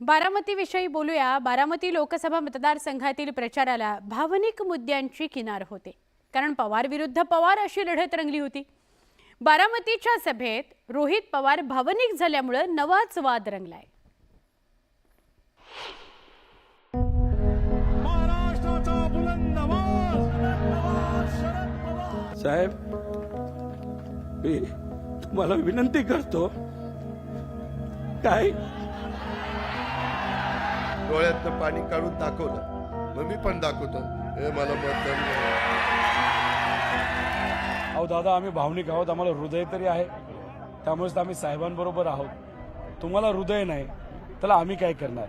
बारामतीविषयी बोलूया. बारामती लोकसभा मतदारसंघातील प्रचाराला भावनिक मुद्द्यांची किनार होते. कारण पवार विरुद्ध पवार अशी लढत रंगली होती. बारामतीच्या सभेत रोहित पवार भावनिक झाल्यामुळं नवाच वाद रंगलाय. महाराष्ट्राचा बुलंद आवाज. शरद पवार साहेब मी तुम्हाला विनंती करतो. काय डोळ्यातनं पाणी काढून दाखवलं. मग मी पण दाखवतो. हे मला करा. अहो दादा आम्ही भावनिक आहोत. आम्हाला हृदय तरी आहे. त्यामुळेच तर आम्ही साहेबांबरोबर आहोत. तुम्हाला हृदय नाही त्याला आम्ही काय करणार?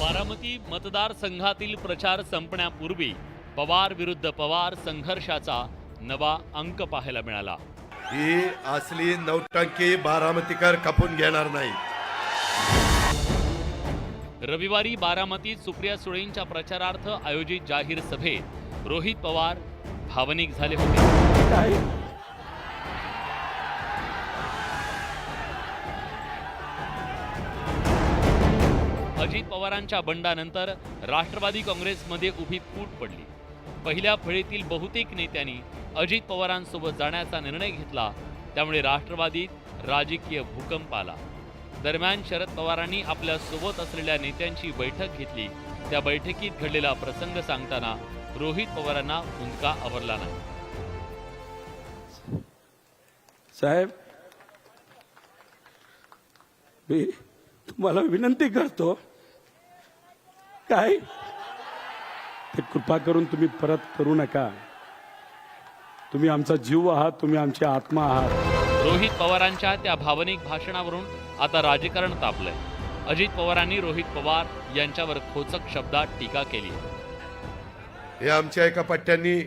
बारामती मतदारसंघातील प्रचार संपण्यापूर्वी पवार विरुद्ध पवार संघर्षाचा नवा अंक पाहायला मिळाला. ही असली नौटंकी बारामतीकर खपून घेणार नाही. रविवारी बारामतीत सुप्रिया सुळेंच्या प्रचारार्थ आयोजित जाहीर सभेत रोहित पवार भावनिक झाले होते. अजित पवारांच्या बंडानंतर राष्ट्रवादी काँग्रेसमध्ये उभी फूट पडली. पहिल्या फळीतील बहुतेक नेत्यांनी अजित पवारांसोबत जाण्याचा निर्णय घेतला त्यामुळे राष्ट्रवादीत राजकीय भूकंप आला. दरम्यान शरद पवारांनी आपल्यासोबत असलेल्या नेत्यांची बैठक घेतली. त्या बैठकीत घडलेला प्रसंग सांगताना रोहित पवारांना हुंदका आवरला नाही. साहेब मी तुम्हाला विनंती करतो. काय? ते कृपा करून तुम्ही परत करू नका. तुम्ही आमचा जीव आहात तुम्ही आमची आत्मा आहात. रोहित पवारांच्या त्या भावनिक भाषणावरून आता राजकारण तापलंय. अजित पवारांनी रोहित पवार यांच्यावर खोचक शब्दात टीका केली. हे आमच्या एका पट्ट्यांनी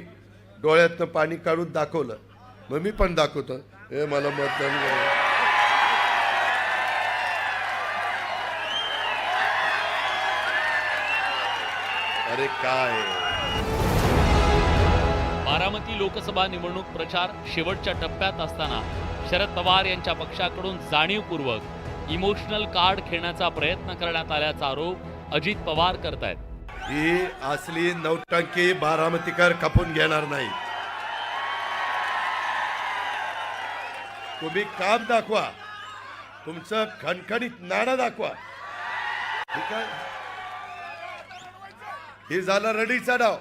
डोळ्यातनं पाणी काढून दाखवलं. मग मी पण दाखवतो. हे मला करा. अरे काय? बारामती लोकसभा निवडणूक प्रचार शेवटच्या टप्प्यात असताना शरद पवार यांच्या पक्षाकडून जाणीवपूर्वक इमोशनल कार्ड खेळण्याचा प्रयत्न करण्यात आल्याचा आरोप अजित पवार करतायत. ही असली नौटंकी बारामतीकर खपून घेणार नाही. तुम्ही काम दाखवा. तुमचं खणखणीत नाणं दाखवा. हे झालं रडीचा डाव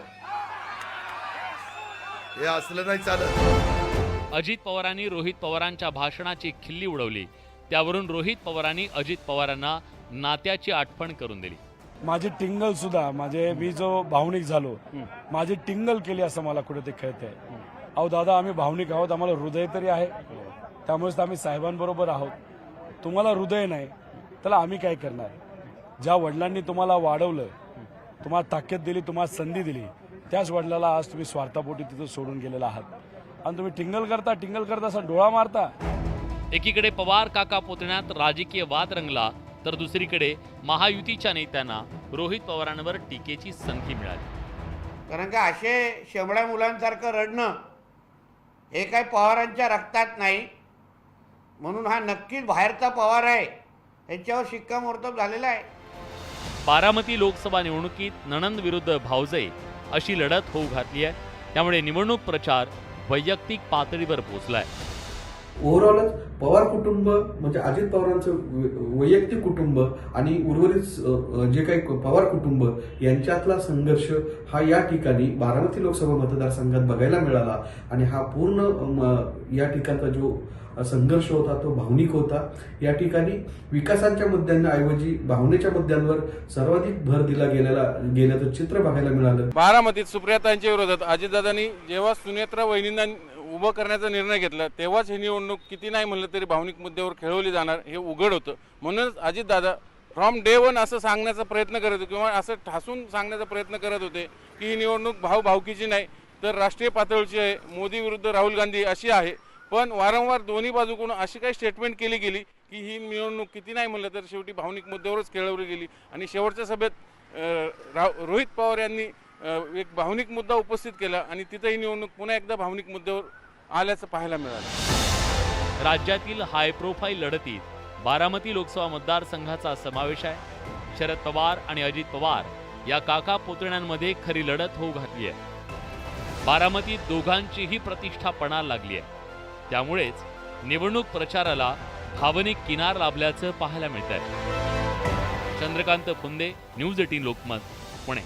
हे असलं नाही चालत. अजित पवारांनी रोहित पवारांच्या भाषणाची खिल्ली उडवली. त्यावरून रोहित पवारांनी अजित पवारांना नात्याची आठवण करून दिली. माझी टिंगल सुद्धा माझे मी जो भावनिक झालो माझी टिंगल केली असं मला कुठे ते कळतंय. अहो दादा आम्ही भावनिक आहोत आम्हाला हृदय तरी आहे. त्यामुळेच तर आम्ही साहेबांबरोबर आहोत. तुम्हाला हृदय नाही त्याला आम्ही काय करणार? ज्या वडिलांनी तुम्हाला वाढवलं तुम्हाला ताकद दिली तुम्हाला संधी दिली त्याच वडिलाला आज तुम्ही स्वार्थापोटी तिथं सोडून गेलेला आहात. आणि तुम्ही टिंगल करता टिंगल करता असा डोळा मारता. एकीकडे पवार काका पुतण्यात राजकीय वाद रंगला तर दुसरीकडे महायुतीच्या नेत्यांना रोहित पवारांवर टीकेची संधी मिळाली. कारण का असे शेंबड्या मुलांसारखं रडणं हे काही पवारांच्या रक्तात नाही. म्हणून हा नक्कीच बाहेरचा पवार आहे याच्यावर शिक्कामोर्तब झालेला आहे. बारामती लोकसभा निवडणुकीत नणंद विरुद्ध भावजय अशी लढत होऊ घातली आहे. त्यामुळे निवडणूक प्रचार वैयक्तिक पातळीवर पोहोचलाय ओव्हरऑलच पवार कुटुंब म्हणजे अजित पवारांचं वै- वैयक्तिक कुटुंब आणि उर्वरित जे काही पवार कुटुंब यांच्यातला संघर्ष हा या ठिकाणी बारामती लोकसभा मतदारसंघात बघायला मिळाला. आणि हा पूर्ण म, या ठिकाणचा जो संघर्ष होता तो भावनिक होता. या ठिकाणी विकासाच्या मुद्द्यांऐवजी भावनेच्या मुद्द्यांवर सर्वाधिक भर दिला गेलेला गेल्याचं चित्र बघायला मिळालं. बारामतीत सुप्रियातांच्या विरोधात अजितदादांनी जेव्हा सुनेत्रा वहिनींना उभं करण्याचा निर्णय घेतला तेव्हाच ही निवडणूक किती नाही म्हणलं तरी भावनिक मुद्द्यावर खेळवली जाणार हे उघड होतं. म्हणूनच अजितदादा फ्रॉम डे वन असं सांगण्याचा प्रयत्न करत होते किंवा असं ठासून सांगण्याचा प्रयत्न करत होते की ही निवडणूक भाव भावकीची नाही तर राष्ट्रीय पातळीची आहे मोदी विरुद्ध राहुल गांधी अशी आहे. पण वारंवार दोन्ही बाजूकडून अशी काही स्टेटमेंट केली गेली की ही निवडणूक किती नाही म्हणलं तर शेवटी भावनिक मुद्द्यावरच खेळवली गेली. आणि शेवटच्या सभेत राव रोहित पवार यांनी एक भावनिक मुद्दा उपस्थित केला आणि तिथं ही निवडणूक पुन्हा एकदा भावनिक मुद्द्यावर आल्याचं पाहायला मिळालं. राज्यातील हाय प्रोफाईल लढतीत बारामती लोकसभा मतदारसंघाचा समावेश आहे. शरद पवार आणि अजित पवार या काका पुतण्यांमध्ये खरी लढत होऊ घातली आहे. बारामतीत दोघांचीही प्रतिष्ठा पणाला लागली आहे. त्यामुळेच निवडणूक प्रचाराला भावनिक किनार लाभल्याचं पाहायला मिळत आहे चंद्रकांत फुंदे न्यूज एटीन लोकमत पुणे.